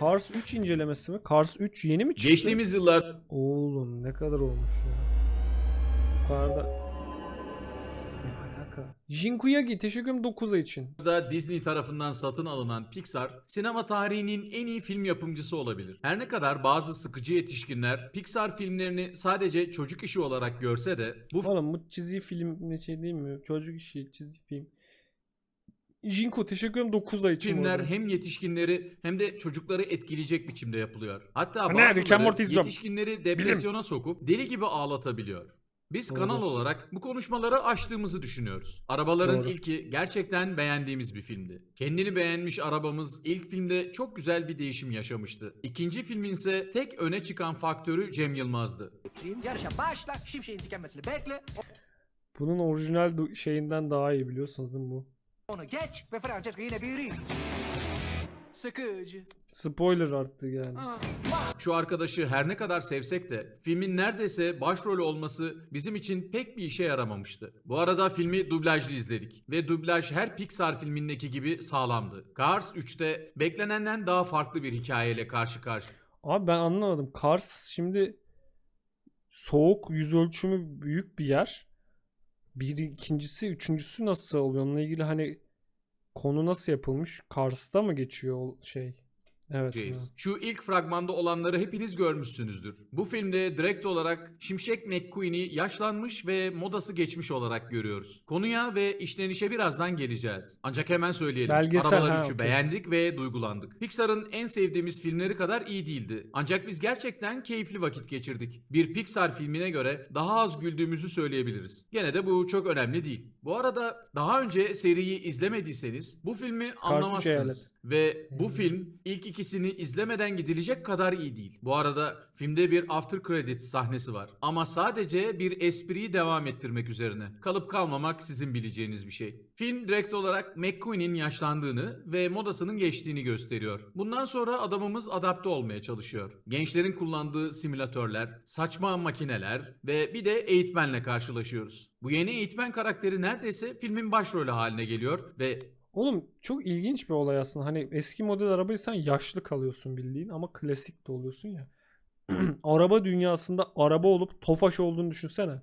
Cars 3 incelemesi mi? Cars 3 yeni mi çıktı? Geçtiğimiz yıllarda Oğlum ne kadar olmuş ya. Bu kadar da... Ne alaka? Jinkuyagi teşekkür ederim 9 ay için. Disney tarafından satın alınan Pixar, sinema tarihinin en iyi film yapımcısı olabilir. Her ne kadar bazı sıkıcı yetişkinler Pixar filmlerini sadece çocuk işi olarak görse de bu Oğlum bu çizgi film ne şey değil mi? Çocuk işi çizgi film. Jinko teşekkür ederim 9 ay için. filmler hem yetişkinleri hem de çocukları etkileyecek biçimde yapılıyor. Hatta Ha, bazıları yetişkinleri depresyona sokup deli gibi ağlatabiliyor. Biz Doğru. kanal olarak bu konuşmaları açtığımızı düşünüyoruz. Arabaların Doğru. ilki gerçekten beğendiğimiz bir filmdi. Kendini beğenmiş arabamız ilk filmde çok güzel bir değişim yaşamıştı. İkinci filmin ise tek öne çıkan faktörü Cem Yılmaz'dı. Yarışa başla, şimşeğin tükenmesini bekle, Bunun orijinal şeyinden daha iyi biliyorsunuz değil mi bu? Onu geç ve Francesco yine bir Sıkıcı. Spoiler arttı yani. Şu arkadaşı her ne kadar sevsek de filmin neredeyse başrolü olması bizim için pek bir işe yaramamıştı. Bu arada filmi dublajlı izledik ve dublaj her Pixar filmindeki gibi sağlamdı. Cars 3'te beklenenden daha farklı bir hikayeyle karşı karşıya. Abi ben anlamadım. Kars şimdi soğuk yüz ölçümü büyük bir yer. Bir ikincisi, üçüncüsü nasıl oluyor? Onunla ilgili hani konu nasıl yapılmış? Kars'ta mı geçiyor şey? Evet. Evet. Şu ilk fragmanda olanları hepiniz görmüşsünüzdür. Bu filmde direkt olarak Şimşek McQueen'i yaşlanmış ve modası geçmiş olarak görüyoruz. Konuya ve işlenişe birazdan geleceğiz. Ancak hemen söyleyelim. Belgesel, Arabalar ha, 3'ü okey. beğendik ve duygulandık. Pixar'ın en sevdiğimiz filmleri kadar iyi değildi. Ancak biz gerçekten keyifli vakit geçirdik. Bir Pixar filmine göre daha az güldüğümüzü söyleyebiliriz. Gene de bu çok önemli değil. Bu arada daha önce seriyi izlemediyseniz bu filmi anlamazsınız. Ve bu film ilk ikisini izlemeden gidilecek kadar iyi değil. Bu arada filmde bir after credits sahnesi var. Ama sadece bir espriyi devam ettirmek üzerine. Kalıp kalmamak sizin bileceğiniz bir şey. Film direkt olarak McQueen'in yaşlandığını ve modasının geçtiğini gösteriyor. Bundan sonra adamımız adapte olmaya çalışıyor. Gençlerin kullandığı simülatörler, saçma makineler ve bir de eğitmenle karşılaşıyoruz. Bu yeni eğitmen karakteri neredeyse filmin başrolü haline geliyor ve Oğlum çok ilginç bir olay aslında. Hani eski model arabaysan yaşlı kalıyorsun bildiğin ama klasik de oluyorsun ya. Araba dünyasında araba olup tofaş olduğunu düşünsene.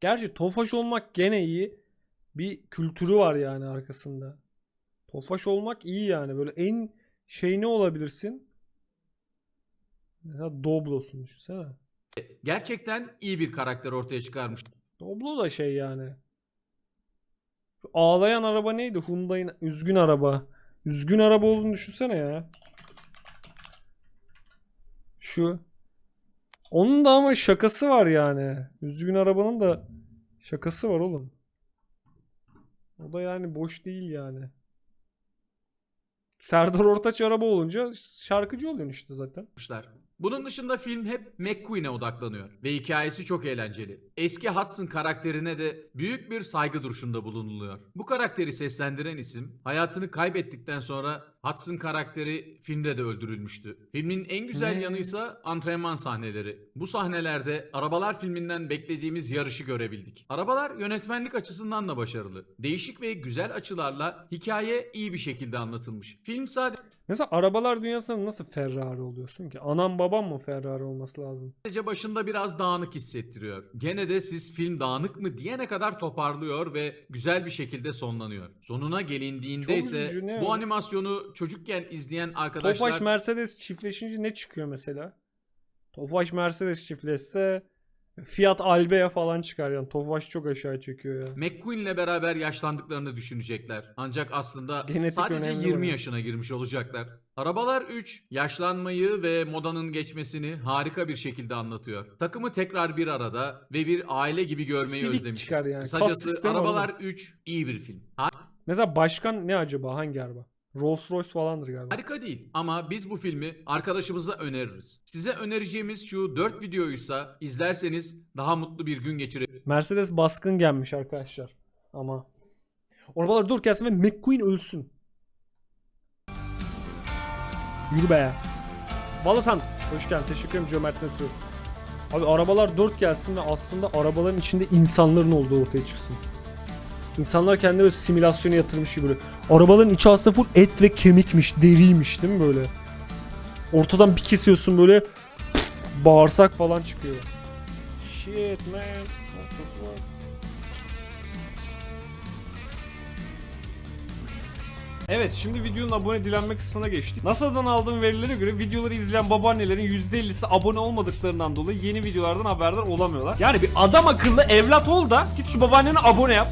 Gerçi tofaş olmak gene iyi. Bir kültürü var yani arkasında. Tofaş olmak iyi yani. Böyle en şey ne olabilirsin? Mesela Doblo'sun düşünsene. gerçekten iyi bir karakter ortaya çıkarmış. Doblo da şey yani. Şu ağlayan araba neydi? Hyundai'nin üzgün araba. Üzgün araba olduğunu düşünsene ya. Şu. Onun da ama şakası var yani. Üzgün arabanın da şakası var oğlum. O da yani boş değil yani. Serdar Ortaç araba olunca şarkıcı oluyorsun işte zaten. Bunun dışında film hep McQueen'e odaklanıyor ve hikayesi çok eğlenceli. Eski Hudson karakterine de büyük bir saygı duruşunda bulunuluyor. Bu karakteri seslendiren isim hayatını kaybettikten sonra Hudson karakteri filmde de öldürülmüştü. Filmin en güzel Ne? yanıysa antrenman sahneleri. Bu sahnelerde Arabalar filminden beklediğimiz yarışı görebildik. Arabalar yönetmenlik açısından da başarılı. Değişik ve güzel açılarla hikaye iyi bir şekilde anlatılmış. Film sadece Mesela arabalar dünyasında nasıl Ferrari oluyorsun ki? Anam babam mı Ferrari olması lazım? Sadece başında biraz dağınık hissettiriyor. Gene de siz film dağınık mı diyene kadar toparlıyor ve güzel bir şekilde sonlanıyor. Sonuna gelindiğinde Çok ise üzücü, ne bu animasyonu çocukken izleyen arkadaşlar Tofaş Mercedes çiftleşince ne çıkıyor mesela? Tofaş Mercedes çiftleşse Fiat Albea falan çıkar yani. Tofaş çok aşağı çekiyor ya. McQueen'le beraber yaşlandıklarını düşünecekler. Ancak aslında Genetik sadece önemli 20 var. yaşına girmiş olacaklar. Arabalar 3 yaşlanmayı ve modanın geçmesini harika bir şekilde anlatıyor. Takımı tekrar bir arada ve bir aile gibi görmeyi Silik özlemişiz. çıkar yani. Kısacası Arabalar 3 iyi bir film. Mesela başkan ne acaba? Hangi araba? Rolls Royce falandır galiba. Harika değil ama biz bu filmi arkadaşımıza öneririz. Size önereceğimiz şu 4 videoysa izlerseniz daha mutlu bir gün geçirebilirsiniz. Mercedes baskın gelmiş arkadaşlar. Ama arabalar dur gelsin ve McQueen ölsün. Yürü be. Valosant. Hoş geldin. Teşekkür ederim Cömert Netru. Abi arabalar 4 gelsin ve aslında arabaların içinde insanların olduğu ortaya çıksın. İnsanlar kendine böyle simülasyona yatırmış gibi böyle. Arabaların içi aslında full et ve kemikmiş, deriymiş değil mi böyle? Ortadan bir kesiyorsun böyle bağırsak falan çıkıyor. Shit man. Evet şimdi videonun abone dilenme kısmına geçtik. NASA'dan aldığım verilere göre videoları izleyen babaannelerin %50'si abone olmadıklarından dolayı yeni videolardan haberdar olamıyorlar. Yani bir adam akıllı evlat ol da git şu babaanneni abone yap.